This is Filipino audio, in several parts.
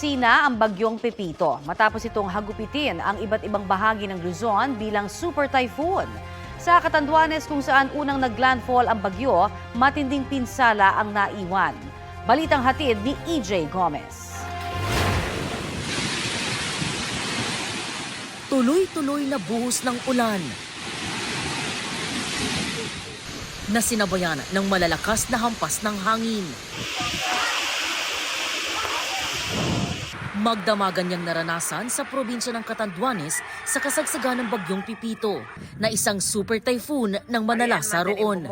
Bumisina ang bagyong Pepito matapos itong hagupitin ang iba't ibang bahagi ng Luzon bilang super typhoon. Sa Catanduanes kung saan unang naglandfall ang bagyo, matinding pinsala ang naiwan. Balitang hatid ni EJ Gomez. Tuloy-tuloy na buhos ng ulan. Na sinabayan ng malalakas na hampas ng hangin. Magdamagan niyang naranasan sa probinsya ng Catanduanes sa kasagsagan ng bagyong Pipito na isang super typhoon ng manalasa roon.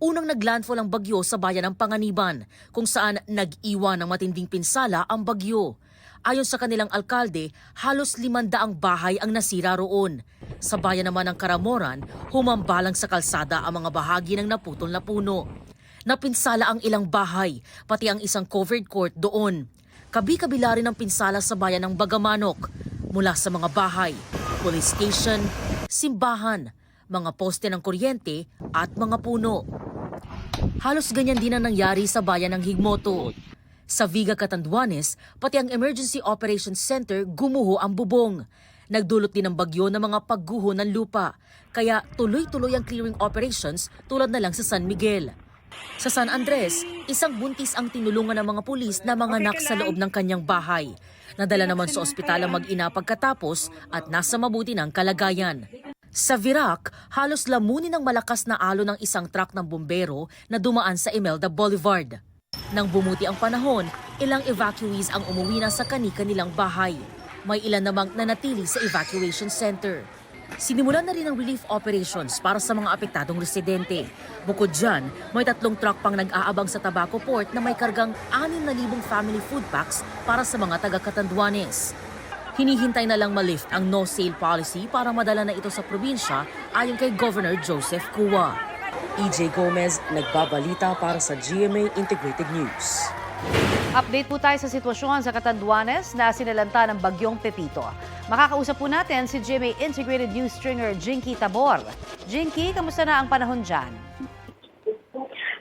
Unang naglandfall ang bagyo sa bayan ng Panganiban kung saan nag-iwan ng matinding pinsala ang bagyo. Ayon sa kanilang alkalde, halos limandaang bahay ang nasira roon. Sa bayan naman ng Karamoran, humambalang sa kalsada ang mga bahagi ng naputol na puno. Napinsala ang ilang bahay, pati ang isang covered court doon. Kabi-kabila rin ang pinsala sa bayan ng Bagamanok mula sa mga bahay, police station, simbahan, mga poste ng kuryente at mga puno. Halos ganyan din ang nangyari sa bayan ng Higmoto. Sa Viga Catanduanes, pati ang Emergency Operations Center gumuho ang bubong. Nagdulot din ng bagyo ng mga pagguho ng lupa, kaya tuloy-tuloy ang clearing operations tulad na lang sa San Miguel. Sa San Andres, isang buntis ang tinulungan ng mga pulis na manganak sa loob ng kanyang bahay. Nadala naman sa ospital ang mag-ina pagkatapos at nasa mabuti ng kalagayan. Sa Virac, halos lamunin ng malakas na alo ng isang truck ng bumbero na dumaan sa Imelda Boulevard. Nang bumuti ang panahon, ilang evacuees ang umuwi na sa kani-kanilang bahay. May ilan namang nanatili sa evacuation center. Sinimulan na rin ang relief operations para sa mga apektadong residente. Bukod dyan, may tatlong truck pang nag-aabang sa Tabaco Port na may kargang 6,000 family food packs para sa mga taga-Katanduanes. Hinihintay na lang malift ang no-sale policy para madala na ito sa probinsya ayon kay Governor Joseph Kua. EJ Gomez, nagbabalita para sa GMA Integrated News. Update po tayo sa sitwasyon sa Catanduanes na sinalanta ng bagyong Pepito. Makakausap po natin si GMA Integrated News Stringer Jinky Tabor. Jinky, kamusta na ang panahon dyan?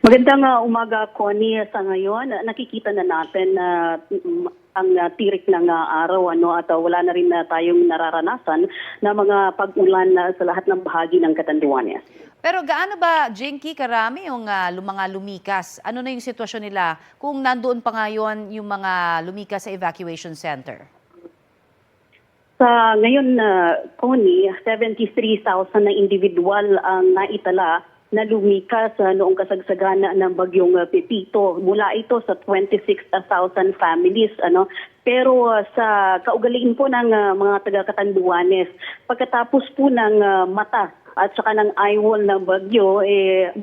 Magandang uh, umaga, Connie. Sa ngayon, uh, nakikita na natin na mm, ang uh, tirik ng uh, araw ano at uh, wala na rin na tayong nararanasan na mga pag-ulan uh, sa lahat ng bahagi ng Catanduanes. Pero gaano ba, Jinky, karami yung lum- mga lumikas? Ano na yung sitwasyon nila kung nandoon pa ngayon yung mga lumikas sa evacuation center? Sa ngayon, uh, Connie, 73,000 na individual ang naitala na lumikas uh, noong kasagsagana ng bagyong uh, Pepito. Mula ito sa 26,000 families. Ano? Pero uh, sa kaugalian po ng uh, mga taga-Katanduanes, pagkatapos po ng uh, mata at saka ng eyewall ng bagyo, eh,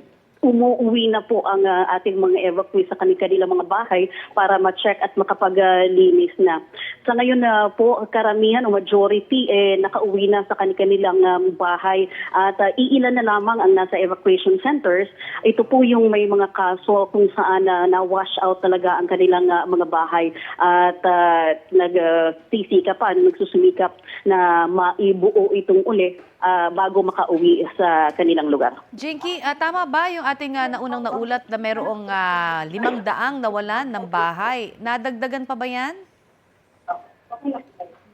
umuwi na po ang uh, ating mga evacuees sa kanilang mga bahay para ma-check at makapaglinis na. Sa ngayon na po, karamihan o majority eh, nakauwi na sa kanilang um, bahay at uh, iilan na lamang ang nasa evacuation centers. Ito po yung may mga kaso kung saan uh, na-wash out talaga ang kanilang uh, mga bahay at uh, nag-sisika nagsusumikap na maibuo itong uli uh, bago makauwi sa kanilang lugar. Jinky, ah, tama ba yung ating ah, naunang naulat na merong ah, limang daang nawalan ng bahay? Nadagdagan pa ba yan?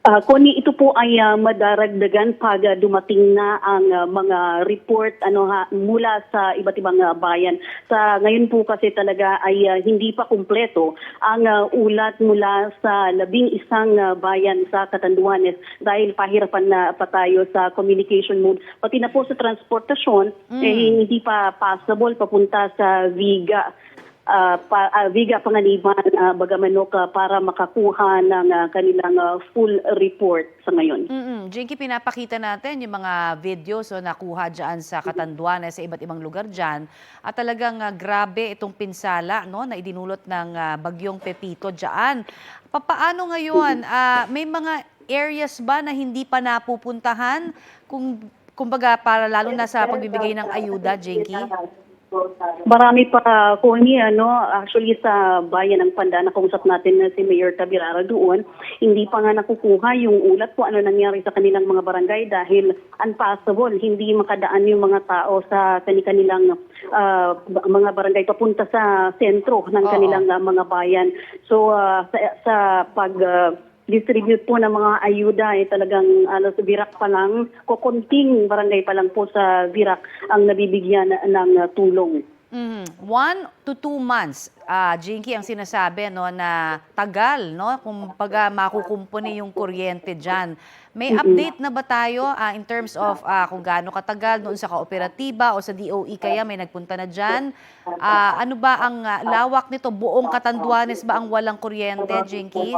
Uh, Connie, ito po ay ah, madaragdagan pag ah, dumating na ang ah, mga report ano ha, mula sa iba't ibang ah, bayan. Sa ngayon po kasi talaga ay ah, hindi pa kumpleto ang ah, ulat mula sa labing isang ah, bayan sa Catanduanes dahil pahirapan na pa tayo sa communication mode. Pati na po sa transportasyon, eh, hindi pa possible papunta sa Viga uh, pa, uh, Viga Panganiban, uh, Bagamanok uh, para makakuha ng uh, kanilang uh, full report sa ngayon. Mm-mm. Jinky, pinapakita natin yung mga videos so, nakuha dyan sa Catanduanes, sa iba't ibang lugar dyan. At talagang ah, grabe itong pinsala no, na idinulot ng ah, bagyong Pepito dyan. Papaano ngayon? Ah, may mga areas ba na hindi pa napupuntahan? Kung, kumbaga, para lalo na sa pagbibigay ng ayuda, Jinky? Marami pa, Connie, ano, actually sa bayan ng Panda, nakausap natin na si Mayor Tabirara doon, hindi pa nga nakukuha yung ulat po ano nangyari sa kanilang mga barangay dahil unpassable, hindi makadaan yung mga tao sa kanilang ba- mga barangay papunta sa sentro ng kanilang ah, mga bayan. So ah, sa, sa pag ah, distribute po ng mga ayuda ay talagang alas Birak pa lang, kukunting barangay pa lang po sa Birak ang nabibigyan ng tulong. Mhm. One to two months, ah Jinky, ang sinasabi no, na tagal, no, kung pag makukumpuni yung kuryente dyan. May update na ba tayo ah, in terms of ah, kung gaano katagal noon sa kooperatiba o sa DOE kaya may nagpunta na dyan? Ah, ano ba ang ah, lawak nito? Buong Katanduanes ba ang walang kuryente, Jinky?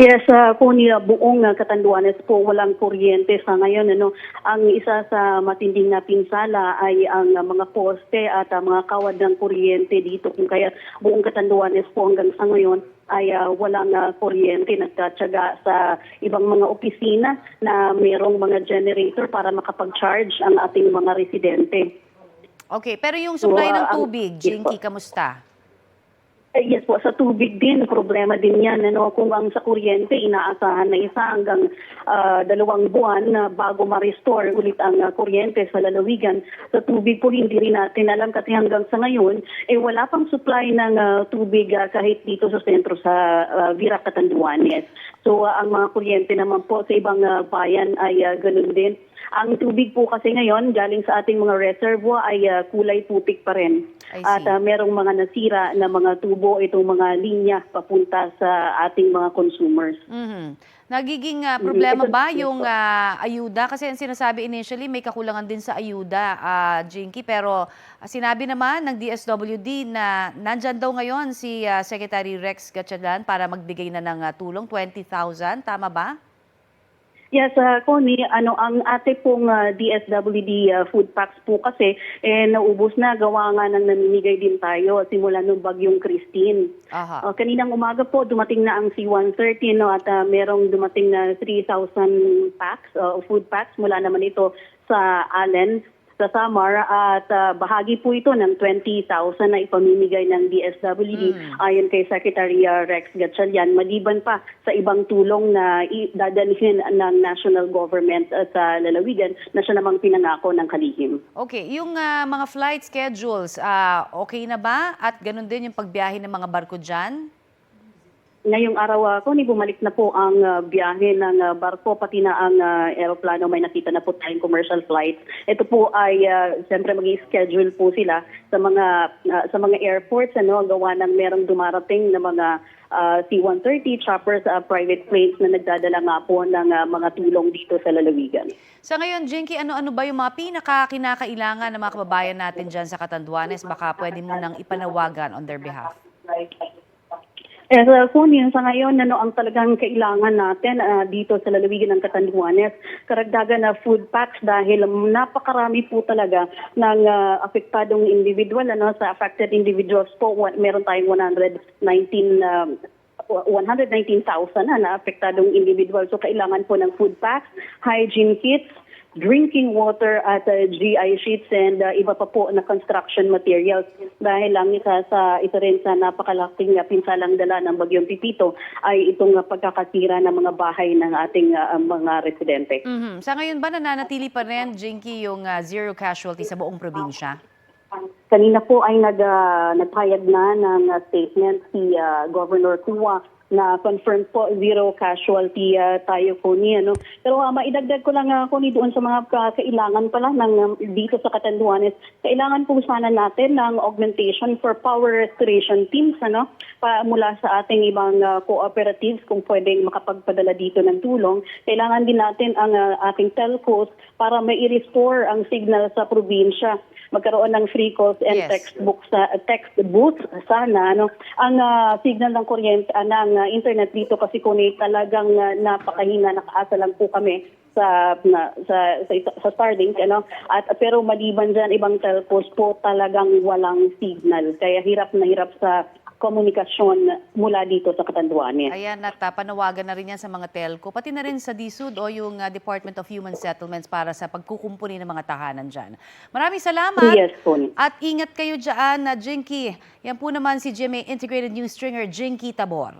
Yes, uh, kung uh, buong uh, Katanduanes po walang kuryente sa ngayon. Ano, ang isa sa matinding na pinsala ay ang uh, mga poste at uh, mga kawad ng kuryente dito. Kung kaya buong Katanduanes po hanggang sa ngayon ay uh, walang uh, kuryente. Nagtatsaga sa ibang mga opisina na mayroong mga generator para makapag-charge ang ating mga residente. Okay, pero yung supply So, ng ah, ang- tubig, po. Jinky, kamusta? Eh, Yes po, sa tubig din, problema din yan. Ano, kung ang sa kuryente, inaasahan na isa hanggang ah, dalawang buwan na bago ma-restore ulit ang ah, kuryente sa lalawigan. Sa tubig po, hindi rin natin alam kasi hanggang sa ngayon, eh, wala pang supply ng ah, tubig ah, kahit dito sa sentro sa uh, Vira Catanduanes. So, ah, ang mga kuryente naman po sa ibang ah, bayan ay ah, ganun din. Ang tubig po kasi ngayon, galing sa ating mga reservoir ay ah, kulay putik pa rin. At ah, merong mga nasira na mga tubo, itong mga linya papunta sa ating mga consumers. Mhm. Nagiging ah, problema ba yung ah, ayuda? Kasi ang sinasabi initially, may kakulangan din sa ayuda, ah, Jinky. Pero ah, sinabi naman ng DSWD na nandyan daw ngayon si ah, Secretary Rex Gatchalian para magbigay na ng ah, tulong, 20,000. Tama ba? Yes, uh, Connie, ano ang ate pong ah, DSWD ah, food packs po kasi eh naubos na gawa nga ng namimigay din tayo simula nung bagyong Christine. Aha. Uh, kaninang umaga po dumating na ang C-130 no at ah, merong dumating na 3,000 packs uh, food packs mula naman ito sa Allen sa Samar at ah, bahagi po ito ng 20,000 na ipamimigay ng DSWD ayon kay Secretary Rex Gatchalian maliban pa sa ibang tulong na dadalhin ng national government ah, sa lalawigan na siya namang pinangako ng kalihim. Okay, yung ah, mga flight schedules, ah, okay na ba? At ganun din yung pagbiyahe ng mga barko dyan? Ngayong araw ako, ni bumalik na po ang ah, biyahe ng ah, barko, pati na ang uh, aeroplano. May nakita na po tayong commercial flight. Ito po ay, uh, siyempre mag-schedule po sila sa mga ah, sa mga airports, ano, gawa ng merong dumarating na mga ah, C-130 choppers, ah, private planes na nagdadala nga po ng ah, mga tulong dito sa lalawigan. Sa ngayon, Jinky, ano-ano ba yung mga pinaka-kinakailangan ng mga kababayan natin dyan sa Katanduanes? Baka pwede mo nang ipanawagan on their behalf. Eh, yun sa ngayon, ano ang talagang kailangan natin ah, dito sa lalawigan ng Catanduanes, karagdagan na food packs dahil napakarami po talaga ng ah, apektadong individual, ano, sa affected individuals po, meron tayong 119 um, 119,000 na na-apektadong individual. So kailangan po ng food packs, hygiene kits, drinking water at uh, GI sheets and uh, iba pa po na construction materials dahil lang isa sa isa rin sa napakalaking uh, pinsalang dala ng bagyong Pipito ay itong uh, pagkakasira ng mga bahay ng ating uh, mga residente. Mhm. Sa ngayon ba nananatili pa rin, Jinky, yung ah, zero casualty sa buong probinsya? Kanina po ay nag, uh, nagpayag na ng uh, statement si uh, Governor Tua na confirm po zero casualty uh, tayo po ni ano. Pero uh, maidagdag ko lang uh, ko ni doon sa mga ka- kailangan pala ng um, dito sa Catanduanes. Kailangan po sana natin ng augmentation for power restoration teams ano pa mula sa ating ibang uh, cooperatives kung pwedeng makapagpadala dito ng tulong. Kailangan din natin ang uh, ating telcos para mai-restore ang signal sa probinsya magkaroon ng free calls and Yes. textbooks sa text booths sana ano ang ah, signal ng kuryente ah, ng ah, internet dito kasi kung talagang ah, napakahina nakaasa lang po kami sa na, sa sa, sa Starlink ano at pero maliban diyan ibang telcos po talagang walang signal kaya hirap na hirap sa komunikasyon mula dito sa Katanduanes. Ayan, at ah, panawagan na rin yan sa mga telco, pati na rin sa DSUD o yung ah, Department of Human Settlements para sa pagkukumpuni ng mga tahanan dyan. Maraming salamat. Yes po. At ingat kayo dyan na Jinky. Yan po naman si GMA Integrated News Stringer Jinky Tabor.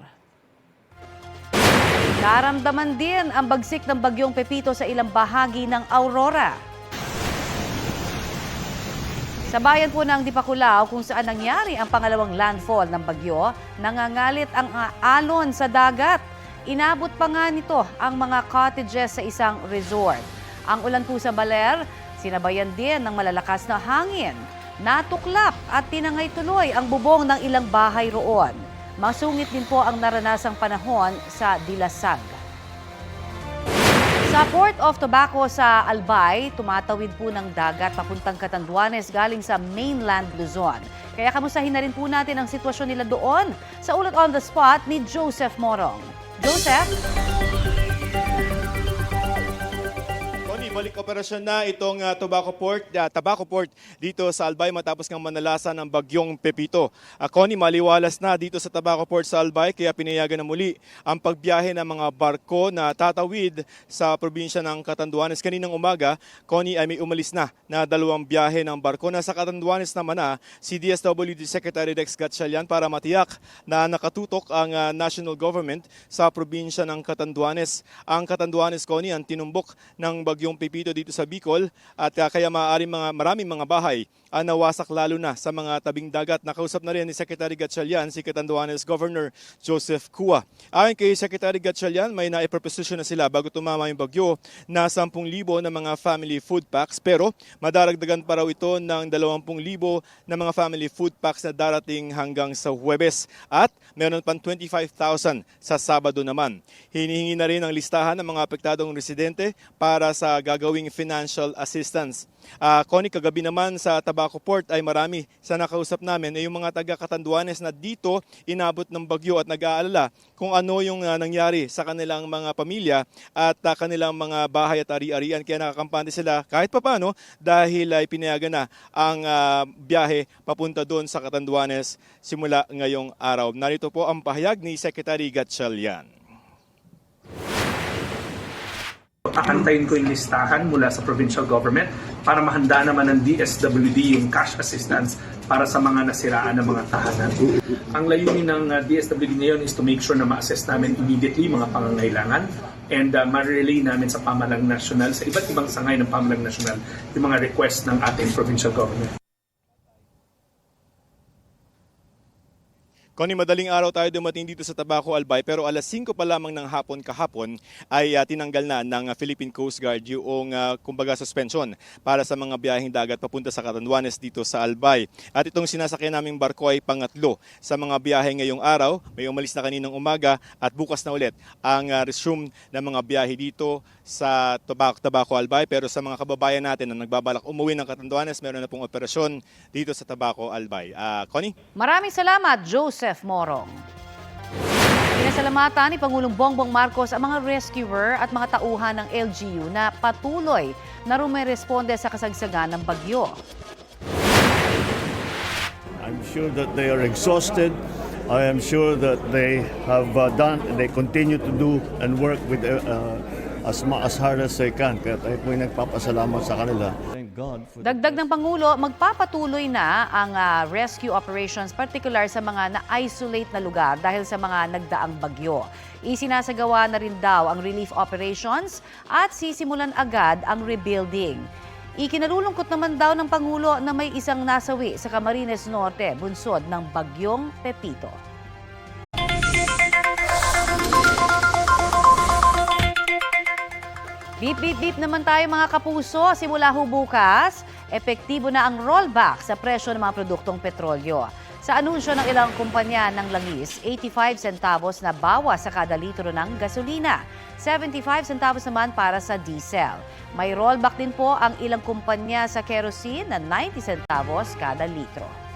Naramdaman din ang bagsik ng bagyong Pepito sa ilang bahagi ng Aurora. Sa bayan po ng Dipakulaw kung saan nangyari ang pangalawang landfall ng bagyo, nangangalit ang alon sa dagat. Inabot pa nga nito ang mga cottages sa isang resort. Ang ulan po sa Baler, sinabayan din ng malalakas na hangin. Natuklap at tinangay tuloy ang bubong ng ilang bahay roon. Masungit din po ang naranasang panahon sa Dilasag. Sa Port of Tobacco sa Albay, tumatawid po ng dagat papuntang Catanduanes galing sa mainland Luzon. Kaya kamustahin na rin po natin ang sitwasyon nila doon sa ulat on the spot ni Joseph Morong. Joseph? Balik operasyon na itong ah, Tobacco Port, ah, Tobacco Port dito sa Albay matapos ng manalasa ng bagyong Pepito. Uh, Connie, maliwalas na dito sa Tobacco Port sa Albay kaya pinayagan na muli ang pagbiyahe ng mga barko na tatawid sa probinsya ng Catanduanes. Kaninang umaga, Connie ay may umalis na na dalawang biyahe ng barko. Nasa Catanduanes naman na si DSWD Secretary Rex Gatchalian para matiyak na nakatutok ang ah, national government sa probinsya ng Catanduanes. Ang Catanduanes, Connie, ang tinumbok ng bagyong Pepito dito sa Bicol at ah, kaya maaari mga, maraming mga bahay ang nawasak lalo na sa mga tabing dagat. Nakausap na rin ni Secretary Gatchalian si Catanduanes Governor Joseph Cua. Ayon kay Secretary Gatchalian, may naiproposisyon na sila bago tumama yung bagyo na 10,000 na mga family food packs pero madaragdagan pa raw ito ng 20,000 na mga family food packs na darating hanggang sa Huwebes at meron pang 25,000 sa Sabado naman. Hinihingi na rin ang listahan ng mga apektadong residente para sa gagawing financial assistance. Ah, Connie, kagabi naman sa Tabaco Port ay marami sa nakausap namin ay yung mga taga Katanduanes na dito inabot ng bagyo at nag-aalala kung ano yung ah, nangyari sa kanilang mga pamilya at ah, kanilang mga bahay at ari-arian. Kaya nakakampante sila kahit papano dahil ay pinayagan na ang ah, biyahe papunta doon sa Katanduanes simula ngayong araw. Narito po ang pahayag ni Secretary Gatchalian. Aantayin ko yung listahan mula sa provincial government para mahanda naman ng DSWD yung cash assistance para sa mga nasiraan ng mga tahanan. Ang layunin ng DSWD ngayon is to make sure na ma-assess namin immediately mga pangangailangan and uh, ma-relay namin sa pamalang national, sa iba't ibang sangay ng pamalang national, yung mga request ng ating provincial government. Connie, madaling araw tayo dumating dito sa Tabaco Albay pero alas 5 pa lamang ng hapon kahapon ay ah, tinanggal na ng Philippine Coast Guard yung ah, kumbaga suspension para sa mga biyaheng dagat papunta sa Catanduanes dito sa Albay. At itong sinasakyan naming barko ay pangatlo sa mga biyahe ngayong araw. May umalis na kaninang umaga at bukas na ulit ang ah, resume ng mga biyahe dito sa Tabaco, Tabaco Albay. Pero sa mga kababayan natin na nagbabalak umuwi ng Catanduanes, meron na pong operasyon dito sa Tabaco Albay. Ah, Connie? Maraming salamat, Joseph Morong. Pinasalamatan ni Pangulong Bongbong Marcos ang mga rescuer at mga tauhan ng LGU na patuloy na rumeresponde sa kasagsagan ng bagyo. I'm sure that they are exhausted. I am sure that they have uh, done, they continue to do and work with uh, uh, as as hard as they can. Kaya tayo po nagpapasalamat sa kanila. Thank God for Dagdag ng Pangulo, magpapatuloy na ang ah, rescue operations particular sa mga na-isolate na lugar dahil sa mga nagdaang bagyo. Isinasagawa na rin daw ang relief operations at sisimulan agad ang rebuilding. Ikinalulungkot naman daw ng Pangulo na may isang nasawi sa Camarines Norte, bunsod ng bagyong Pepito. Beep, beep, beep naman tayo mga kapuso. Simula ho bukas, epektibo na ang rollback sa presyo ng mga produktong petrolyo. Sa anunsyo ng ilang kumpanya ng langis, 85 centavos na bawas sa kada litro ng gasolina. 75 centavos naman para sa diesel. May rollback din po ang ilang kumpanya sa kerosene na 90 centavos kada litro.